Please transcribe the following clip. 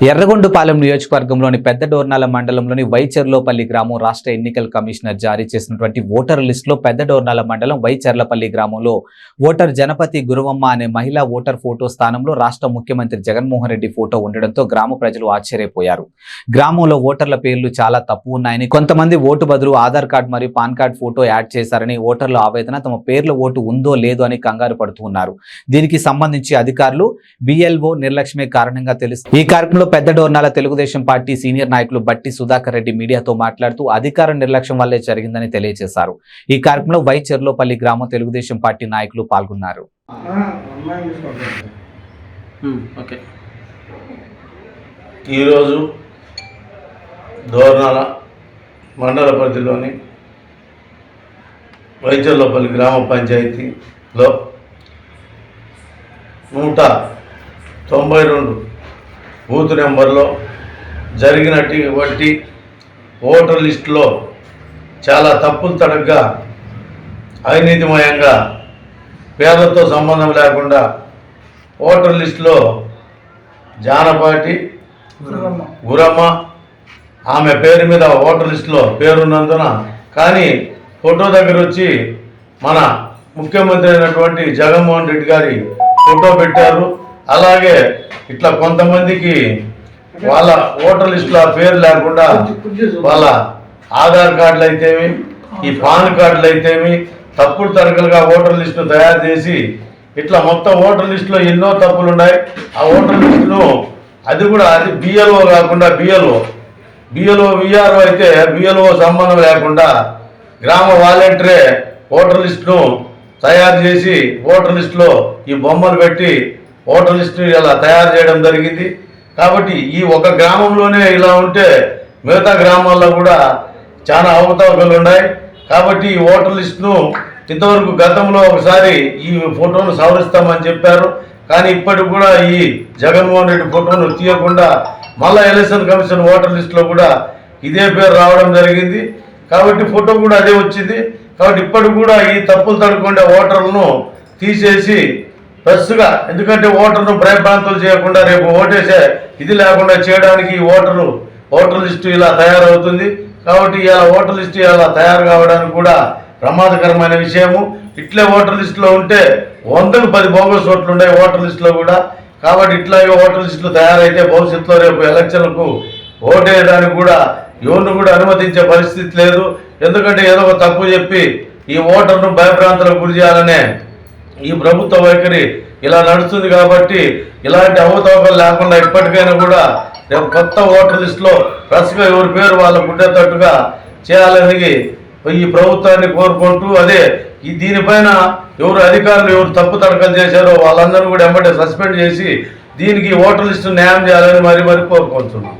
ఎర్రగొండపాలెం నియోజకవర్గంలోని పెద్ద డోర్నాల మండలంలోని వైచెర్లోపల్లి గ్రామం రాష్ట్ర ఎన్నికల కమిషనర్ జారీ చేసినటువంటి ఓటర్ లిస్టులో పెద్ద డోర్నాల మండలం వైచెర్లపల్లి గ్రామంలో ఓటర్ జనపతి గురువమ్మ అనే మహిళా ఓటర్ ఫోటో స్థానంలో రాష్ట్ర ముఖ్యమంత్రి జగన్మోహన్ రెడ్డి ఫోటో ఉండడంతో గ్రామ ప్రజలు ఆశ్చర్యపోయారు. గ్రామంలో ఓటర్ల పేర్లు చాలా తప్పు ఉన్నాయని కొంతమంది ఓటు బదులు ఆధార్ కార్డు మరియు పాన్ కార్డ్ ఫోటో యాడ్ చేశారని ఓటర్ల ఆవేదన తమ పేర్ల ఓటు ఉందో లేదో అని కంగారు పడుతున్నారు. దీనికి సంబంధించి అధికారులు బిఎల్ఓ నిర్లక్ష్యమే కారణంగా తెలుసు ఈ కార్యక్రమంలో పెద్ద డోర్నాల తెలుగుదేశం పార్టీ సీనియర్ నాయకులు బట్టి సుధాకర్ రెడ్డి మీడియాతో మాట్లాడుతూ అధికార నిర్లక్ష్యం వల్లే జరిగిందని తెలియజేశారు. ఈ కార్యక్రమంలో వై చెర్లోపల్లి గ్రామం తెలుగుదేశం పార్టీ నాయకులు పాల్గొన్నారు. ఈరోజు దోర్నాల మండల పరిధిలోని వైద్యులపల్లి గ్రామ పంచాయతీలో నూట తొంభై రెండు బూత్ నెంబర్లో జరిగినటువంటి ఓటర్ లిస్టులో చాలా తప్పులు తడగ్గా అవినీతిమయంగా పేర్లతో సంబంధం లేకుండా ఓటర్ లిస్టులో జానపాటి గురమ్మ ఆమె పేరు మీద ఓటర్ లిస్టులో పేరున్నందున కానీ ఫోటో దగ్గర వచ్చి మన ముఖ్యమంత్రి అయినటువంటి జగన్మోహన్ రెడ్డి గారి ఫోటో పెట్టారు. అలాగే ఇట్లా కొంతమందికి వాళ్ళ ఓటర్ లిస్టులో పేరు లేకుండా వాళ్ళ ఆధార్ కార్డులు అయితేమి ఈ పాన్ కార్డులు అయితేమి తప్పుడు తరగలుగా ఓటర్ లిస్టు తయారు చేసి ఇట్లా మొత్తం ఓటర్ లిస్టులో ఎన్నో తప్పులు ఉన్నాయి. ఆ ఓటర్ లిస్టును అది కూడా అది బిఎల్ఓ కాకుండా బిఎల్ఓ బిఎల్ఓ విఆర్ఓ అయితే బిఎల్ఓ సంబంధం లేకుండా గ్రామ వాలంటీరే ఓటర్ లిస్టును తయారు చేసి ఓటర్ లిస్టులో ఈ బొమ్మలు పెట్టి ఓటర్ లిస్టు ఇలా తయారు చేయడం జరిగింది. కాబట్టి ఈ ఒక గ్రామంలోనే ఇలా ఉంటే మిగతా గ్రామాల్లో కూడా చాలా అవకతవకలు ఉన్నాయి. కాబట్టి ఈ ఓటర్ లిస్టును ఇంతవరకు గతంలో ఒకసారి ఈ ఫోటోను సవరిస్తామని చెప్పారు. కానీ ఇప్పటికి కూడా ఈ జగన్మోహన్ రెడ్డి ఫోటోను తీయకుండా మళ్ళా ఎలక్షన్ కమిషన్ ఓటర్ లిస్టులో కూడా ఇదే పేరు రావడం జరిగింది. కాబట్టి ఫోటో కూడా అదే వచ్చింది. కాబట్టి ఇప్పటికి కూడా ఈ తప్పులు తడుకుండే ఓటర్లను తీసేసి ఫ్రెష్గా ఎందుకంటే ఓటర్ను భయభ్రాంతులు చేయకుండా రేపు ఓటేసే ఇది లేకుండా చేయడానికి ఈ ఓటరు ఓటర్ లిస్టు ఇలా తయారవుతుంది. కాబట్టి ఇలా ఓటర్ లిస్టు ఇలా తయారు కావడానికి కూడా ప్రమాదకరమైన విషయము. ఇట్లే ఓటర్ లిస్టులో ఉంటే వందకు పది బోగస్ ఓట్లు ఉన్నాయి ఓటర్ లిస్టులో కూడా. కాబట్టి ఇట్లాగే ఓటర్ లిస్టులు తయారైతే భవిష్యత్తులో రేపు ఎలక్షన్లకు ఓటేయడానికి కూడా ఎవరిని కూడా అనుమతించే పరిస్థితి లేదు. ఎందుకంటే ఏదో ఒక తప్పు చెప్పి ఈ ఓటర్ను భయభ్రాంతులకు గురి చేయాలనే ఈ ప్రభుత్వ వైఖరి ఇలా నడుస్తుంది కాబట్టి ఇలాంటి అవతవకలు లేకుండా ఇప్పటికైనా కూడా రేపు కొత్త ఓటర్ లిస్టులో ఫ్రెష్గా ఎవరి పేరు వాళ్ళకు ఉండేటట్టుగా చేయాలని ఈ ప్రభుత్వాన్ని కోరుకుంటూ అదే ఈ దీనిపైన ఎవరు అధికారులు ఎవరు తప్పు తడకలు చేశారో వాళ్ళందరూ కూడా వెంబడే సస్పెండ్ చేసి దీనికి ఓటర్ లిస్టు న్యాయం చేయాలని మరి మరి కోరుకుంటున్నాం.